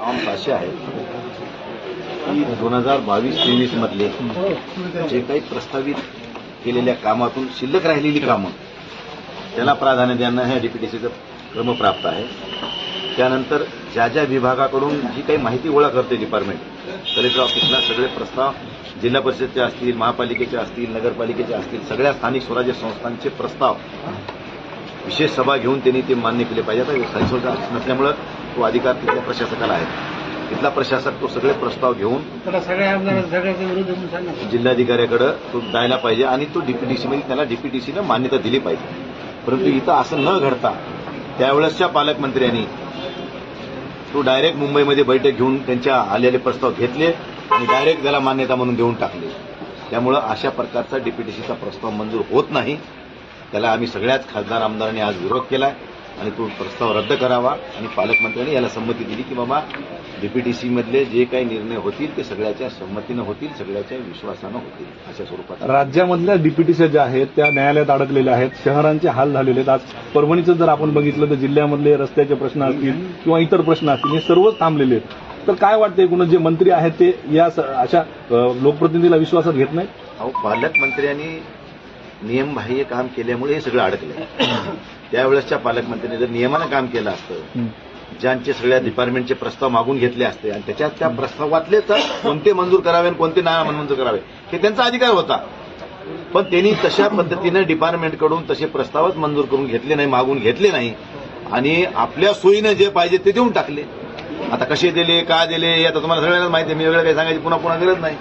Norms असे आहेत की दोन हजार बावीस तेवीस मधले जे काही प्रस्तावित केलेल्या कामातून शिल्लक राहिलेली कामं त्याला प्राधान्य देणं हे डीपीटीसीचं क्रमप्राप्त आहे. त्यानंतर ज्या ज्या विभागाकडून जी काही माहिती गोळा करते डिपार्टमेंट कलेक्टर ऑफिसला सगळे प्रस्ताव जिल्हा परिषदचे असतील महापालिकेचे असतील नगरपालिकेचे असतील सगळ्या स्थानिक स्वराज्य संस्थांचे प्रस्ताव विशेष सभा घेऊन त्यांनी ते मान्य केले पाहिजे. आता नसल्यामुळं तो अधिकार तिथल्या प्रशासकाला आहे. तिथला प्रशासक तो सगळे प्रस्ताव घेऊन जिल्हाधिकाऱ्याकडे तो जायला पाहिजे आणि तो डीपीटीसीमध्ये त्याला डीपीटीसीनं मान्यता दिली पाहिजे. परंतु इथं असं न घडता त्यावेळेसच्या पालकमंत्र्यांनी तो डायरेक्ट मुंबईमध्ये बैठक घेऊन त्यांच्या आलेले प्रस्ताव घेतले आणि डायरेक्ट त्याला मान्यता म्हणून देऊन टाकले. त्यामुळं अशा प्रकारचा डीपीटीसीचा प्रस्ताव मंजूर होत नाही. त्याला आम्ही सगळ्याच खासदार आमदारांनी आज विरोध केलाय. आणि तो प्रस्ताव रद्द करावा आणि पालकमंत्र्यांनी याला संमती दिली की बाबा डीपीटीसी मधले जे काही निर्णय होतील ते सगळ्याच्या संमतीनं होतील सगळ्याच्या विश्वासानं होतील अशा स्वरूपात राज्यामधल्या डीपीटीसी ज्या आहेत त्या न्यायालयात अडकलेल्या आहेत शहरांचे हाल झालेले आहेत. आज परभणीचं जर आपण बघितलं तर जिल्ह्यामधले रस्त्याचे प्रश्न असतील किंवा इतर प्रश्न असतील हे सर्वच थांबलेले आहेत. तर काय वाटतं एकूणच जे मंत्री आहेत ते या अशा लोकप्रतिनिधीला विश्वासात घेत नाहीत? अहो पालकमंत्र्यांनी नियमबाह्य काम केल्यामुळे हे सगळं अडकलं. त्यावेळेसच्या पालकमंत्र्यांनी जर नियमानं काम केलं असतं ज्यांचे सगळ्या डिपार्टमेंटचे प्रस्ताव मागून घेतले असते आणि त्याच्यात त्या प्रस्तावातले तर कोणते मंजूर करावे आणि कोणते नाही मंजूर करावे हे त्यांचा अधिकार होता. पण त्यांनी तशा पद्धतीनं डिपार्टमेंटकडून तसे प्रस्तावच मंजूर करून घेतले नाही मागून घेतले नाही. आणि आपल्या सोयीनं जे पाहिजे ते देऊन टाकले. आता कसे दिले का दिले आता तुम्हाला सगळ्यांनाच माहिती आहे मी वेगळं काही सांगायची पुन्हा पुन्हा गरज नाही.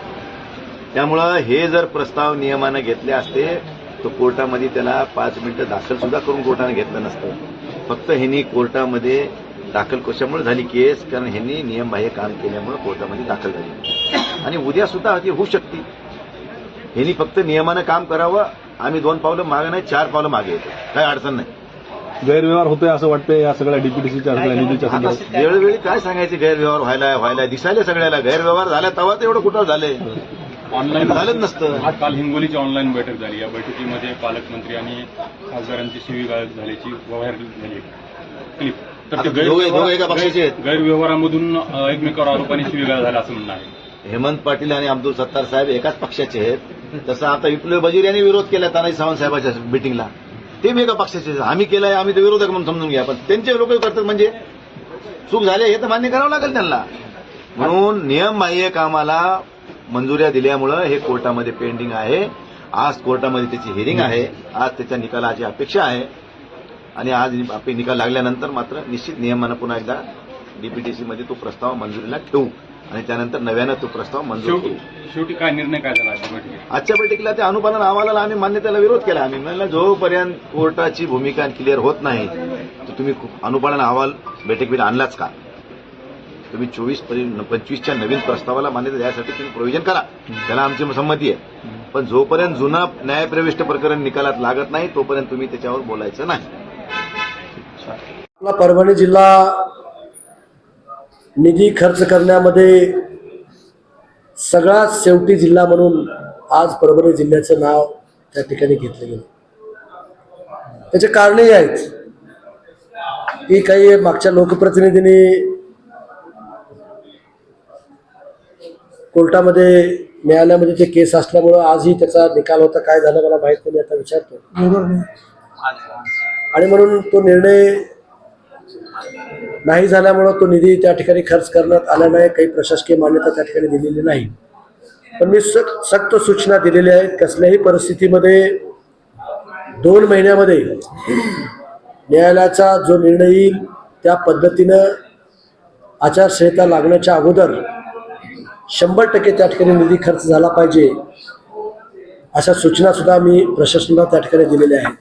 त्यामुळं हे जर प्रस्ताव नियमानं घेतले असते तर कोर्टामध्ये त्याला पाच मिनिटं दाखल सुद्धा करून कोर्टाने घेतलं नसतं. फक्त ह्यांनी कोर्टामध्ये दाखल कशामुळे झाली केस? कारण ह्यांनी नियमबाह्य काम केल्यामुळे कोर्टामध्ये दाखल झाली. आणि उद्या सुद्धा ती होऊ शकते. ह्यांनी फक्त नियमानं काम करावं. आम्ही दोन पावलं मागे नाही चार पावलं मागे येतो. काही अडचण नाही. गैरव्यवहार होतोय असं वाटतंय या सगळ्या डीपीटीसीच्या सगळ्या निधीच्या वेळोवेळी काय सांगायचे गैरव्यवहार व्हायला व्हायला दिसायला सगळ्याला? गैरव्यवहार झाला तेव्हा तर एवढं कुठं झालंय? ऑनलाईन झालंच नसतं. काल हिंगोलीची ऑनलाईन बैठक झाली. या बैठकीमध्ये पालकमंत्री आणि खासदारांची शिवीगाळ झाल्याची व्हायरल झाली. क्लिप तर ते. गैरव्यवहार- गैरव्यवहारामधून एकमेकावर आरोपाने शिवीगाळ झाला असं म्हणणं आहे. हेमंत पाटील आणि अब्दुल सत्तार साहेब एकाच पक्षाचे आहेत. तसं आता विप्लव बजीर यांनी विरोध केला तानाजी सावंत साहेबांच्या मिटिंगला ते मी एका पक्षाचे. आम्ही केलाय आम्ही ते विरोधक म्हणून समजून घ्या. पण त्यांचे लोक करतात म्हणजे चूक झाली हे तर मान्य करावं लागेल त्यांना. म्हणून नियमबाह्य कामाला मंजुऱ्या दिल्यामुळं हे कोर्टामध्ये पेंडिंग आहे. आज कोर्टामध्ये त्याची हिअरिंग आहे. आज त्याच्या निकालाची अपेक्षा आहे. आणि आज आपले निकाल लागल्यानंतर मात्र निश्चित नियमानं पुन्हा एकदा डीपीटीसी मध्ये तो प्रस्ताव मंजुरीला ठेवू. आणि त्यानंतर नव्यानं तो प्रस्ताव मंजूर शेवटी करू. शेवटी काय निर्णय काय झाला आजच्या बैठकीला ते अनुपालन अहवालाला आम्ही मान्यतेला विरोध केला. आम्ही म्हणलं जोपर्यंत कोर्टाची भूमिका क्लिअर होत नाही तर तुम्ही अनुपालन अहवाल बैठकीत आणलाच का? तुम्ही चोवीस पंचवीसच्या नवीन प्रस्तावाला मान्यता द्यायसाठी तुम्ही प्रोव्हिजन करा. त्याला आमची संमती आहे. पण जोपर्यंत जुना न्यायप्रविष्ट प्रकरण निकालात लागत नाही तोपर्यंत तुम्ही त्याच्यावर बोलायचं नाही. आपला परभणी जिल्हा निधी खर्च करण्यामध्ये सगळ्यात शेवटी जिल्हा म्हणून आज परभणी जिल्ह्याचं नाव त्या ठिकाणी घेतलं गेलं. त्याचे कारणही आहेत. की काही मागच्या लोकप्रतिनिधींनी कोर्टामध्ये न्यायालयामध्ये ते केस असल्यामुळं आजही त्याचा निकाल होता काय झालं मला माहीत नाही आता विचारतो. आणि म्हणून तो निर्णय नाही झाल्यामुळं तो निधी त्या ठिकाणी खर्च करण्यात आला नाही काही प्रशासकीय मान्यता त्या ठिकाणी दिलेली नाही. पण मी सक्त सक्त सूचना दिलेल्या आहेत कसल्याही परिस्थितीमध्ये दोन महिन्यामध्ये न्यायालयाचा जो निर्णय येईल त्या पद्धतीनं आचारसंहिता लागण्याच्या अगोदर शंभर टक्के त्या ठिकाणी निधी खर्च झाला पाहिजे अशा सूचना सुद्धा मी प्रशासनाला त्या ठिकाणी दिलेल्या आहेत.